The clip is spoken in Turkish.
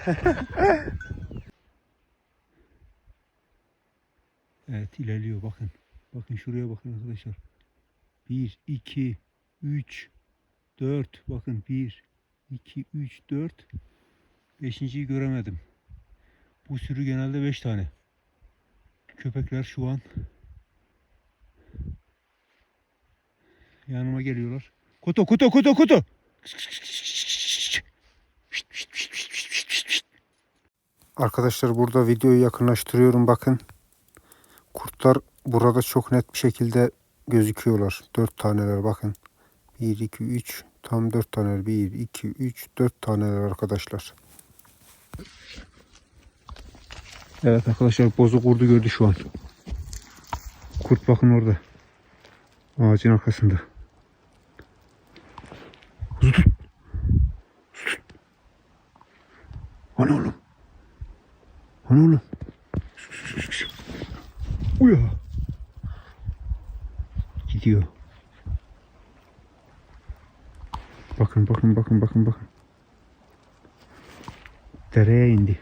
evet ilerliyor bakın. Bakın şuraya bakın arkadaşlar. 1, 2, 3, 4. Bakın 1, 2, 3, 4. Beşinciyi göremedim. Bu sürü genelde 5 tane. Köpekler şu an yanıma geliyorlar. Kutu kutu kutu kutu. Arkadaşlar burada videoyu yakınlaştırıyorum bakın. Kurtlar burada çok net bir şekilde gözüküyorlar. Dört taneler bakın. 1, 2, 3. Tam dört taneler. 1, 2, 3, 4 taneler arkadaşlar. Evet arkadaşlar bozu kurdu gördü şu an. Kurt bakın orada. Ağacın arkasında. Kuzu tut. Kuzu tut. Hani oğlum? Hani oğlum? Uya. Gidiyor. Bakın bakın bakın bakın bakın. Dereye indi.